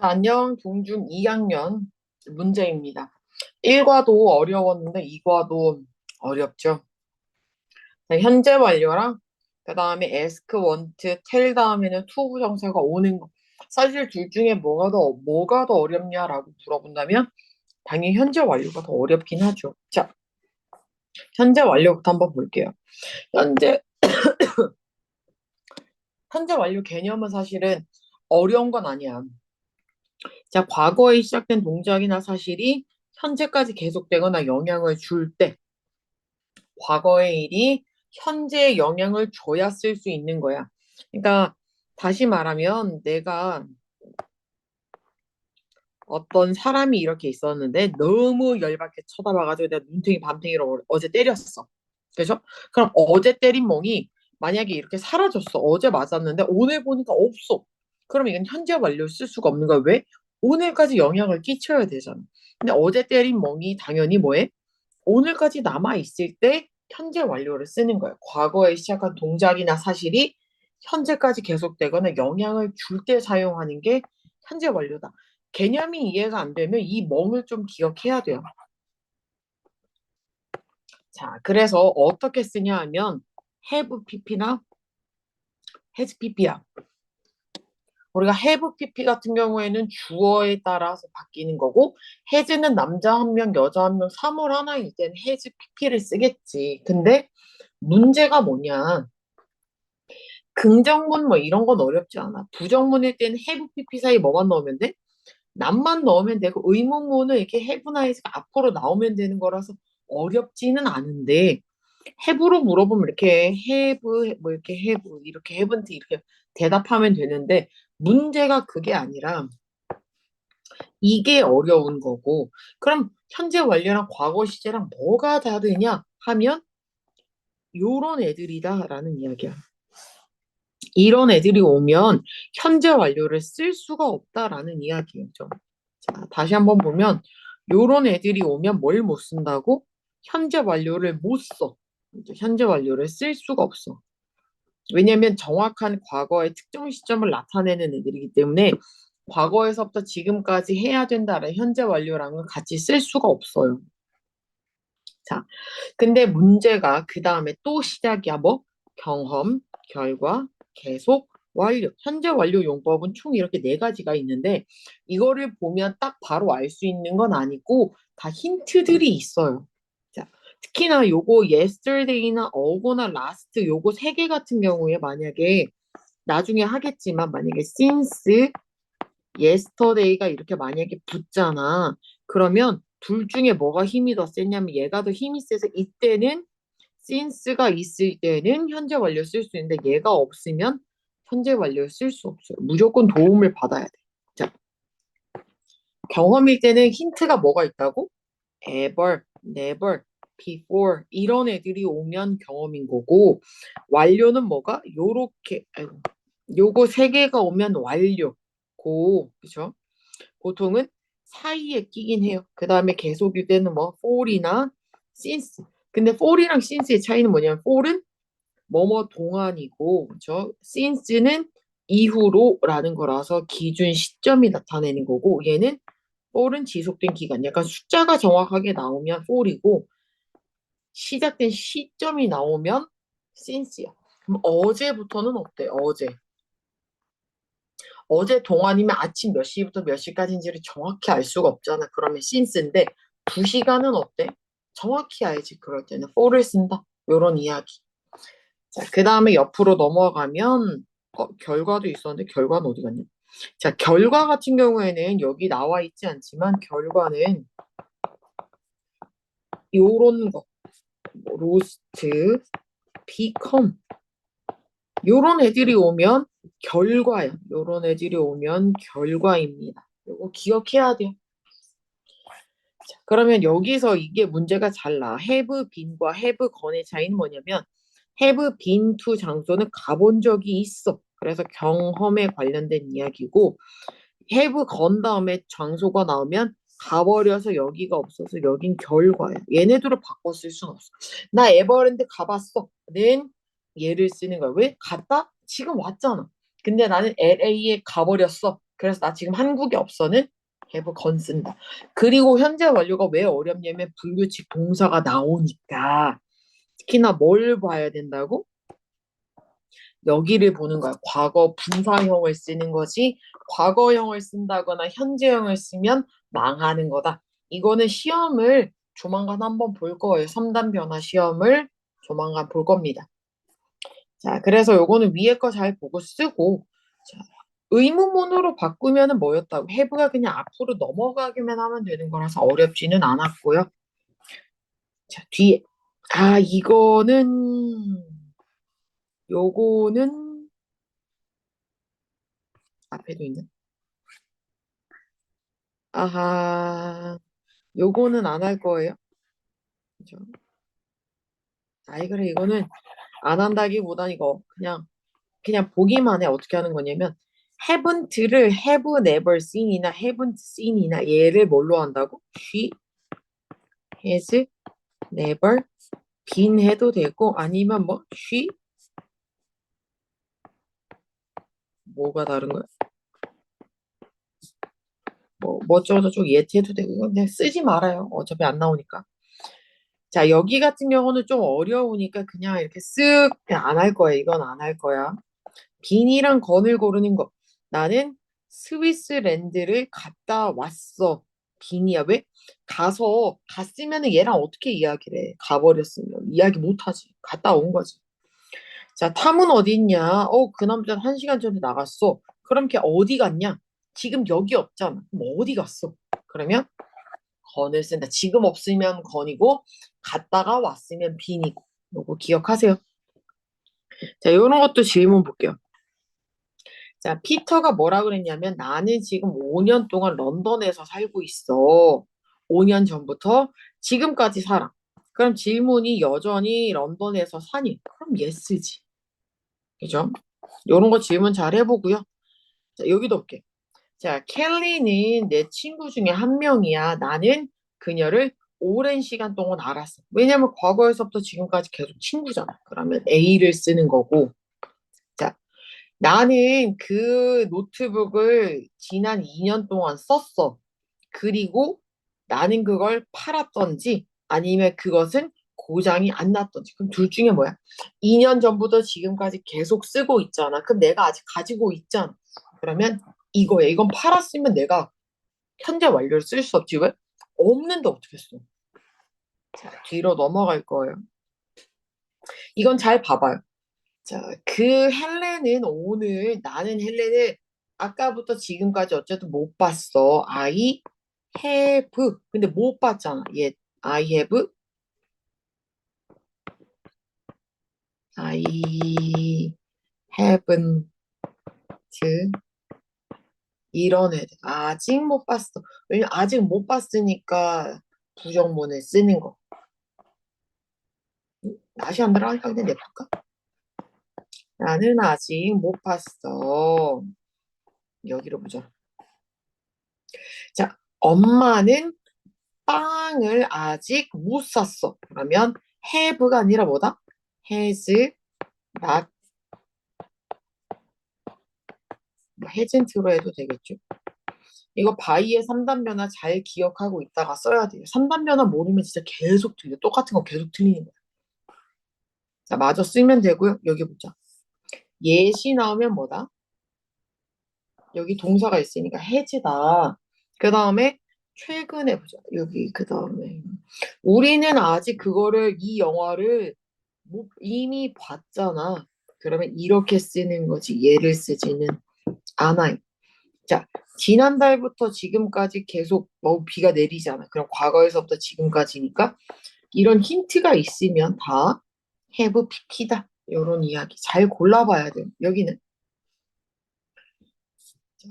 자, 안녕, 동중 2학년 문제입니다. 1과도 어려웠는데 2과도 어렵죠. 자, 현재 완료랑 그 다음에 ask, want, tell 다음에는 to 부정사가 오는 거. 사실 둘 중에 뭐가 더 뭐가 더 어렵냐라고 물어본다면 당연히 현재 완료가 더 어렵긴 하죠. 자, 현재 완료부터 한번 볼게요. 현재 현재 완료 개념은 사실은 어려운 건 아니야. 자, 과거에 시작된 동작이나 사실이 현재까지 계속되거나 영향을 줄 때, 과거의 일이 현재에 영향을 줘야 쓸 수 있는 거야. 그러니까 다시 말하면 내가 어떤 사람이 이렇게 있었는데 너무 열받게 쳐다봐가지고 내가 눈탱이 밤탱이로 어제 때렸어. 그죠? 그럼 어제 때린 멍이 만약에 이렇게 사라졌어. 어제 맞았는데 오늘 보니까 없어. 그럼 이건 현재 완료 쓸 수가 없는 거야. 왜? 오늘까지 영향을 끼쳐야 되잖아. 근데 어제 때린 멍이 당연히 뭐해? 오늘까지 남아있을 때 현재 완료를 쓰는 거야. 과거에 시작한 동작이나 사실이 현재까지 계속되거나 영향을 줄 때 사용하는 게 현재 완료다. 개념이 이해가 안 되면 이 멍을 좀 기억해야 돼요. 자, 그래서 어떻게 쓰냐 하면 have pp나 has pp야. 우리가 have pp 같은 경우에는 주어에 따라서 바뀌는 거고 has는 남자 한 명, 여자 한 명, 사물 하나일 때는 has pp를 쓰겠지. 근데 문제가 뭐냐? 긍정문 뭐 이런 건 어렵지 않아. 부정문일 때는 have pp 사이 뭐만 넣으면 돼? 남만 넣으면 되고 의문문은 이렇게 has가 앞으로 나오면 되는 거라서 어렵지는 않은데 have로 물어보면 이렇게 have 뭐 이렇게 have 이렇게 haven't 이렇게 대답하면 되는데 문제가 그게 아니라 이게 어려운 거고 그럼 현재 완료랑 과거 시제랑 뭐가 다르냐 하면 요런 애들이다 라는 이야기야. 이런 애들이 오면 현재 완료를 쓸 수가 없다라는 이야기죠. 자, 다시 한번 보면 요런 애들이 오면 뭘 못 쓴다고? 현재 완료를 못 써. 현재 완료를 쓸 수가 없어. 왜냐면 정확한 과거의 특정 시점을 나타내는 애들이기 때문에 과거에서부터 지금까지 해야 된다는 현재 완료랑은 같이 쓸 수가 없어요. 자, 근데 문제가 그 다음에 또 시작이야. 뭐? 경험, 결과, 계속, 완료. 현재 완료 용법은 총 이렇게 네 가지가 있는데 이거를 보면 딱 바로 알 수 있는 건 아니고 다 힌트들이 있어요. 자, 특히나 요거 yesterday나 어거나 last 요거 세 개 같은 경우에 만약에 나중에 하겠지만 만약에 since yesterday가 이렇게 만약에 붙잖아. 그러면 둘 중에 뭐가 힘이 더 세냐면 얘가 더 힘이 세서 이때는 since가 있을 때는 현재 완료 쓸 수 있는데 얘가 없으면 현재 완료 쓸 수 없어요. 무조건 도움을 받아야 돼. 자, 경험일 때는 힌트가 뭐가 있다고? ever, never, before 이런 애들이 오면 경험인 거고 완료는 뭐가? 요렇게 아이고, 요거 세 개가 오면 완료 고 그죠? 보통은 사이에 끼긴 해요. 그 다음에 계속일 때는 뭐 for이나 since 근데 for이랑 since의 차이는 뭐냐면 for은 뭐뭐 동안이고 그죠? since는 이후로라는 거라서 기준 시점이 나타내는 거고 얘는 for은 지속된 기간 약간 숫자가 정확하게 나오면 for이고 시작된 시점이 나오면 since야. 그럼 어제부터는 어때? 어제. 어제 동안이면 아침 몇 시부터 몇 시까지인지를 정확히 알 수가 없잖아. 그러면 since인데 두 시간은 어때? 정확히 알지. 그럴 때는 for를 쓴다. 요런 이야기. 자, 그 다음에 옆으로 넘어가면 어, 결과도 있었는데 결과는 어디 갔냐? 자, 결과 같은 경우에는 여기 나와 있지 않지만 결과는 요런 거. 뭐, 로스트, 비컴 요런 애들이 오면 결과야. 요런 애들이 오면 결과입니다. 요거 기억해야 돼요. 자, 그러면 여기서 이게 문제가 잘 나. have been과 have gone의 차이는 뭐냐면 have been to 장소는 가본 적이 있어. 그래서 경험에 관련된 이야기고 have gone 다음에 장소가 나오면 가버려서 여기가 없어서 여긴 결과야. 얘네들을 바꿔 쓸 수는 없어. 나 에버랜드 가봤어. 는 얘를 쓰는 거야. 왜? 갔다? 지금 왔잖아. 근데 나는 LA에 가버렸어. 그래서 나 지금 한국에 없어는 have 건 쓴다. 그리고 현재 완료가 왜 어렵냐면 불규칙 동사가 나오니까 특히나 뭘 봐야 된다고? 여기를 보는 거야. 과거 분사형을 쓰는 거지. 과거형을 쓴다거나 현재형을 쓰면 망하는 거다. 이거는 시험을 조만간 한번 볼 거예요. 3단 변화 시험을 조만간 볼 겁니다. 자, 그래서 요거는 위에 거 잘 보고 쓰고 자, 의문문으로 바꾸면 은 뭐였다고? have가 그냥 앞으로 넘어가기만 하면 되는 거라서 어렵지는 않았고요. 자, 뒤에 아, 이거는 요거는 앞에도 있는 아하 요거는 안 할 거예요. 그죠? 아이 그래 이거는 안 한다기보단 이거 그냥 그냥 보기만 해 어떻게 하는 거냐면 haven't를 have never seen이나 haven't seen이나 얘를 뭘로 한다고? she has never been 해도 되고 아니면 뭐 she 뭐가 다른 거야? 뭐, 뭐 어쩌고저쩌고 예티해도 되고, 그냥 쓰지 말아요. 어차피 안 나오니까. 자, 여기 같은 경우는 좀 어려우니까 그냥 이렇게 쓱, 안 할 거야. 이건 안 할 거야. 빈이랑 건을 고르는 거. 나는 스위스랜드를 갔다 왔어. 빈이야. 왜? 가서, 갔으면은 얘랑 어떻게 이야기를 해? 가버렸으면. 이야기 못하지. 갔다 온 거지. 자, 탐은 어디 있냐? 어, 그 남자 한 시간 전에 나갔어. 그럼 걔 어디 갔냐? 지금 여기 없잖아. 그럼 어디 갔어? 그러면 건을 쓴다. 지금 없으면 건이고 갔다가 왔으면 빈이고. 요거 기억하세요. 자, 요런 것도 질문 볼게요. 자, 피터가 뭐라 그랬냐면 나는 지금 5년 동안 런던에서 살고 있어. 5년 전부터 지금까지 살아. 그럼 질문이 여전히 런던에서 사니? 그럼 예스지. 그죠? 요런 거 질문 잘 해보고요. 자, 여기도 볼게. 자, 켈리는 내 친구 중에 한 명이야. 나는 그녀를 오랜 시간 동안 알았어. 왜냐면 과거에서부터 지금까지 계속 친구잖아. 그러면 A를 쓰는 거고. 자, 나는 그 노트북을 지난 2년 동안 썼어. 그리고 나는 그걸 팔았던지 아니면 그것은 고장이 안 났던지. 그럼 둘 중에 뭐야? 2년 전부터 지금까지 계속 쓰고 있잖아. 그럼 내가 아직 가지고 있잖아. 그러면 이거야. 이건 팔았으면 내가 현재 완료를 쓸 수 없지. 왜? 없는데 어떻게 써? 자, 뒤로 넘어갈 거예요. 이건 잘 봐봐요. 자, 그 헬렌은 오늘 나는 헬렌을 아까부터 지금까지 어쨌든 못 봤어. I have. 근데 못 봤잖아. 얘 I have. I haven't. 이런 애들 아직 못 봤어. 왜냐면 아직 못 봤으니까 부정문을 쓰는 거. 음, 다시 안 들어가니까 그냥 냅둘까? 나는 아직 못 봤어. 여기로 보자. 자, 엄마는 빵을 아직 못 샀어. 그러면 have가 아니라 뭐다? has not 뭐 hasn't로 해도 되겠죠. 이거 바이의 3단 변화 잘 기억하고 있다가 써야 돼요. 3단 변화 모르면 진짜 계속 틀려. 똑같은 거 계속 틀리는 거야. 자, 마저 쓰면 되고요. 여기 보자. 예시 나오면 뭐다? 여기 동사가 있으니까 해지다. 그 다음에 최근에 보자. 여기 그 다음에 우리는 아직 그거를 이 영화를 뭐 이미 봤잖아. 그러면 이렇게 쓰는 거지. 얘를 쓰지는 않아요. 자, 지난달부터 지금까지 계속 뭐 비가 내리잖아. 그럼 과거에서부터 지금까지니까 이런 힌트가 있으면 다 have pp다. 이런 이야기 잘 골라봐야 돼요. 여기는 자,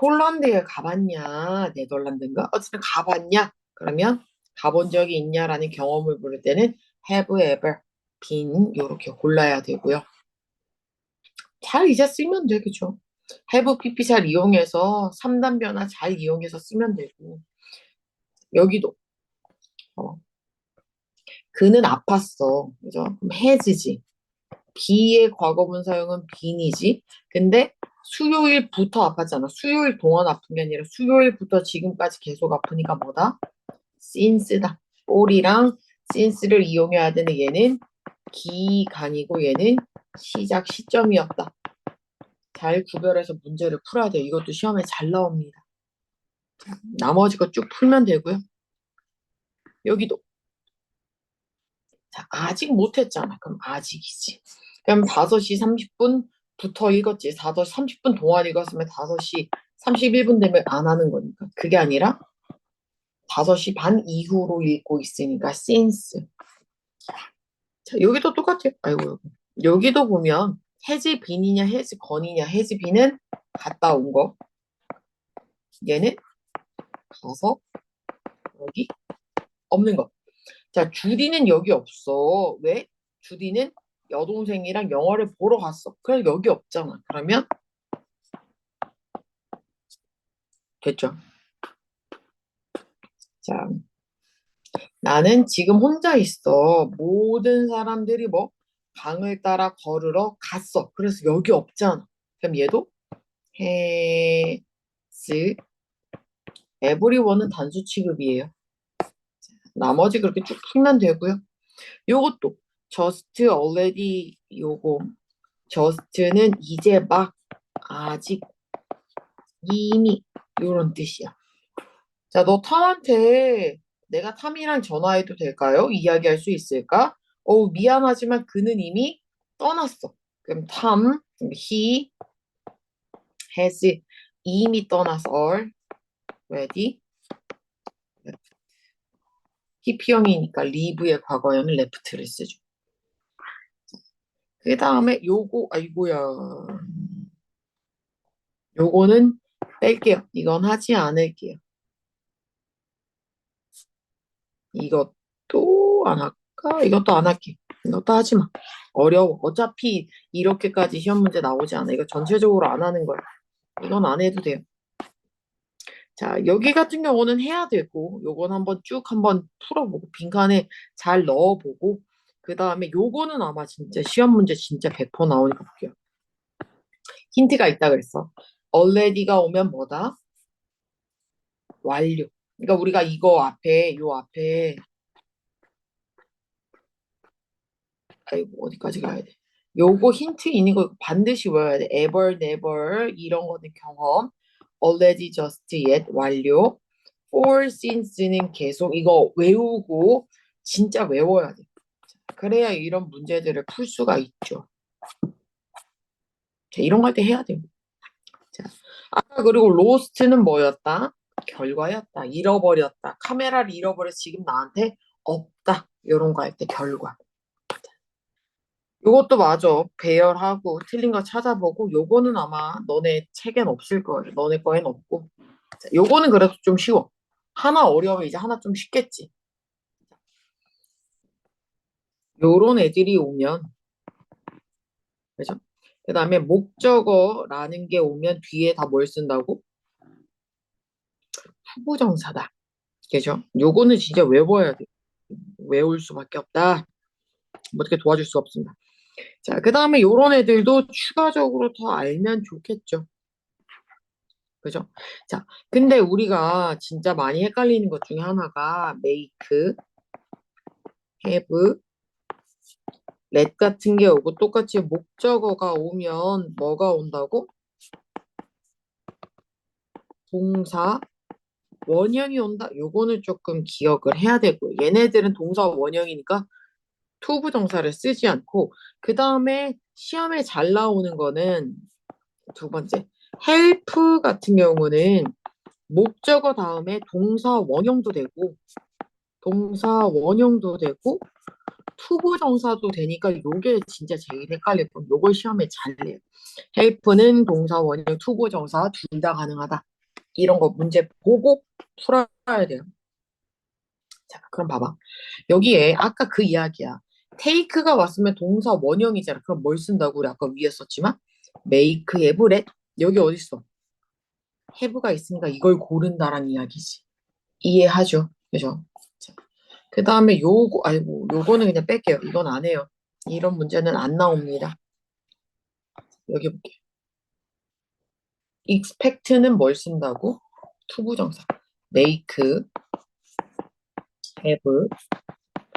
홀란드에 가봤냐, 네덜란드인가? 어쨌든 가봤냐? 그러면 가본 적이 있냐라는 경험을 부를 때는 have ever been 이렇게 골라야 되고요. 잘 이제 쓰면 되겠죠. Have pp 잘 이용해서 3단 변화 잘 이용해서 쓰면 되고 여기도 어. 그는 아팠어. 그죠? 그럼 has지. be의 과거분 사용은 been이지. 근데 수요일부터 아팠잖아. 수요일 동안 아픈 게 아니라 수요일부터 지금까지 계속 아프니까 뭐다? since다. for이랑 since를 이용해야 되는 얘는 기간이고 얘는 시작 시점이었다. 잘 구별해서 문제를 풀어야 돼요. 이것도 시험에 잘 나옵니다. 자, 나머지 거 쭉 풀면 되고요. 여기도 자, 아직 못했잖아. 그럼 아직이지. 그럼 5시 30분부터 읽었지. 5시 30분 동안 읽었으면 5시 31분 되면 안 하는 거니까. 그게 아니라 5시 반 이후로 읽고 있으니까 since. 자, 여기도 똑같아요. 아이고, 여기도 보면 has been이냐 has gone이냐 has been은 갔다 온 거. 얘는 가서 여기 없는 거. 자, 주디는 여기 없어. 왜? 주디는 여동생이랑 영화를 보러 갔어. 그럼 여기 없잖아. 그러면 됐죠. 자, 나는 지금 혼자 있어. 모든 사람들이 뭐 강을 따라 걸으러 갔어. 그래서 여기 없잖아. 그럼 얘도 has everyone은 단수 취급이에요. 나머지 그렇게 쭉 풀면 되고요. 요것도 just already 요거 just는 이제 막 아직 이미 요런 뜻이야. 자, 너 탐한테 내가 탐이랑 전화해도 될까요? 이야기할 수 있을까? 어우, 미안하지만 그는 이미 떠났어. 그럼 탐, he has 이미 떠나서 already TP형이니까 leave의 과거형은 left를 쓰죠. 그 다음에 요거, 아이고야. 요거는 뺄게요. 이건 하지 않을게요. 이것도 안 할까? 이것도 안 할게. 이것도 하지 마. 어려워. 어차피 이렇게까지 시험 문제 나오지 않아. 이거 전체적으로 안 하는 거야. 이건 안 해도 돼요. 자, 여기 같은 경우는 해야 되고, 요건 한번 쭉 한번 풀어보고, 빈칸에 잘 넣어보고, 그 다음에 요거는 아마 진짜 시험 문제 진짜 100% 나오니까 볼게요. 힌트가 있다 그랬어. already가 오면 뭐다? 완료. 그러니까 우리가 이거 앞에, 요 앞에, 아이고, 어디까지 가야 돼? 요거 힌트 있는 거 반드시 외워야 돼. ever, never, 이런 거는 경험. already, just, yet, 완료. for, since는 계속 이거 외우고 진짜 외워야 돼. 그래야 이런 문제들을 풀 수가 있죠. 자, 이런 거 할 때 해야 돼요. 자, 아까 그리고 lost는 뭐였다? 결과였다. 잃어버렸다. 카메라를 잃어버려서 지금 나한테 없다. 이런 거 할 때 결과. 요것도 맞아. 배열하고 틀린 거 찾아보고 요거는 아마 너네 책엔 없을 거예요. 너네 거엔 없고. 자, 요거는 그래도 좀 쉬워. 하나 어려우면 이제 하나 좀 쉽겠지. 요런 애들이 오면 그죠? 그 다음에 목적어라는 게 오면 뒤에 다 뭘 쓴다고? 후보정사다. 그죠? 요거는 진짜 외워야 돼. 외울 수밖에 없다. 뭐 어떻게 도와줄 수 없습니다. 자, 그 다음에 요런 애들도 추가적으로 더 알면 좋겠죠. 그죠? 자, 근데 우리가 진짜 많이 헷갈리는 것 중에 하나가 make, have, let 같은 게 오고 똑같이 목적어가 오면 뭐가 온다고? 동사 원형이 온다. 요거는 조금 기억을 해야 되고 얘네들은 동사 원형이니까 투부 동사를 쓰지 않고 그 다음에 시험에 잘 나오는 거는 두 번째 help 같은 경우는 목적어 다음에 동사 원형도 되고 동사 원형도 되고 투부 정사도 되니까 요게 진짜 제일 헷갈릴 건 요걸 시험에 잘 내요. help는 동사 원형 투부 정사 둘 다 가능하다. 이런 거 문제 보고 풀어야 돼요. 자, 그럼 봐봐. 여기에 아까 그 이야기야. Take가 왔으면 동사 원형이잖아. 그럼 뭘 쓴다고 우리 아까 위에 썼지만 make, have, let 여기 어디 있어? have가 있으니까 이걸 고른다라는 이야기지. 이해하죠? 그죠? 그 다음에 요거 아이고 요거는 그냥 뺄게요. 이건 안 해요. 이런 문제는 안 나옵니다. 여기 볼게요. expect는 뭘 쓴다고? 투부정사. make, have,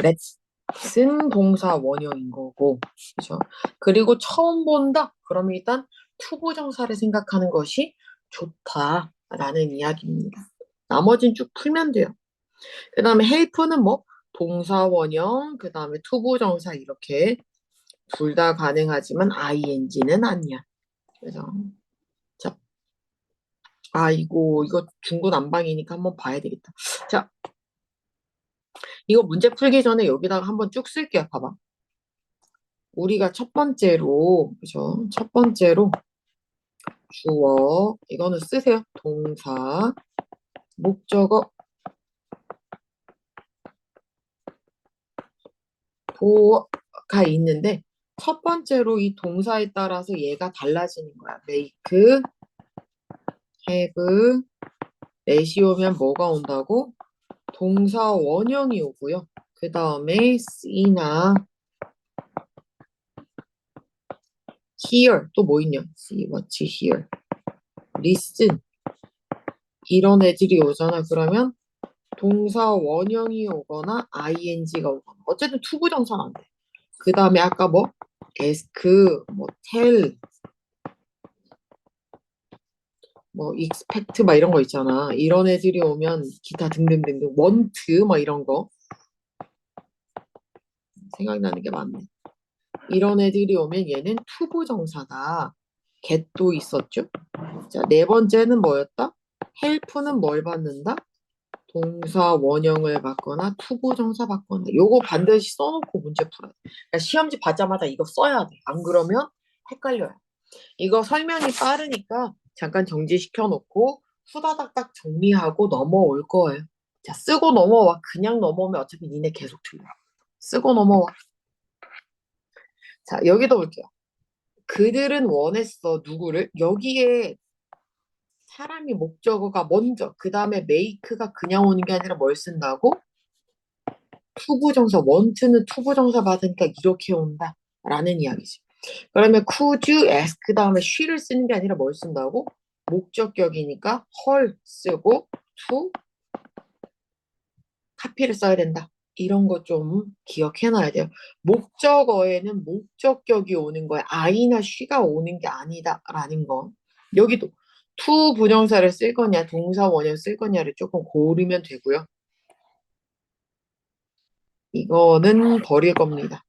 let's 쓴 동사 원형인 거고, 그죠? 그리고 처음 본다. 그러면 일단 투부정사를 생각하는 것이 좋다라는 이야기입니다. 나머진 쭉 풀면 돼요. 그 다음에 help는 뭐 동사 원형, 그 다음에 투부정사 이렇게 둘 다 가능하지만 ing는 아니야. 그래서 자, 아이고 이거 중구 난방이니까 한번 봐야 되겠다. 자, 이거 문제 풀기 전에 여기다가 한번 쭉 쓸게요. 봐봐. 우리가 첫 번째로 그죠? 첫 번째로 주어 이거는 쓰세요. 동사 목적어 보가 있는데 첫 번째로 이 동사에 따라서 얘가 달라지는 거야. make, have, 오면 뭐가 온다고? 동사 원형이 오고요. 그 다음에 see나 hear 또 뭐 있냐? see, watch, hear, listen 이런 애들이 오잖아. 그러면 동사 원형이 오거나 ing가 오거나 어쨌든 투부정사는 안 돼. 그 다음에 아까 뭐 ask, 뭐 tell, 뭐 expect 막 이런 거 있잖아. 이런 애들이 오면 기타 등등등등 want 막 이런 거 생각나는 게 많네. 이런 애들이 오면 얘는 투부 정사다. get도 있었죠. 자, 네 번째는 뭐였다? help는 뭘 받는다? 동사 원형을 받거나 투부 정사 받거나 요거 반드시 써놓고 문제 풀어야 돼. 그러니까 시험지 받자마자 이거 써야 돼. 안 그러면 헷갈려요. 이거 설명이 빠르니까 잠깐 정지시켜 놓고 후다닥닥 정리하고 넘어올 거예요. 자, 쓰고 넘어와. 그냥 넘어오면 어차피 니네 계속 틀려. 쓰고 넘어와. 자, 여기도 볼게요. 그들은 원했어. 누구를? 여기에 사람이 목적어가 먼저, 그 다음에 make가 그냥 오는 게 아니라 뭘 쓴다고? 투부정사, want는 투부정사 받으니까 이렇게 온다. 라는 이야기지. 그러면 could you ask 그 다음에 she를 쓰는 게 아니라 뭘 쓴다고? 목적격이니까 her 쓰고 to 카피를 써야 된다. 이런 거 좀 기억해놔야 돼요. 목적어에는 목적격이 오는 거야. I나 she가 오는 게 아니다라는 거. 여기도 to 부정사를 쓸 거냐, 동사 원형 쓸 거냐를 조금 고르면 되고요. 이거는 버릴 겁니다.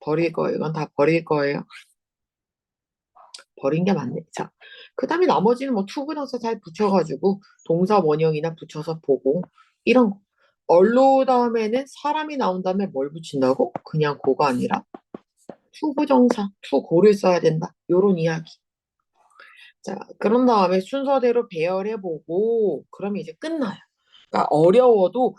버릴 거예요. 이건 다 버릴 거예요. 버린 게 맞네. 자, 그 다음에 나머지는 뭐 투부정사 잘 붙여가지고 동사 원형이나 붙여서 보고 이런 거. 얼로 다음에는 사람이 나온 다음에 뭘 붙인다고? 그냥 고가 아니라 투부정사, 투고를 써야 된다. 요런 이야기. 자, 그런 다음에 순서대로 배열해보고 그러면 이제 끝나요. 그러니까 어려워도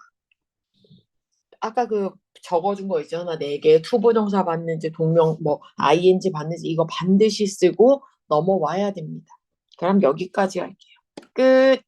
아까 그 적어준 거 있잖아. 네개 투부정사 받는지 동명 뭐 ing 받는지 이거 반드시 쓰고 넘어와야 됩니다. 그럼 여기까지 할게요. 끝.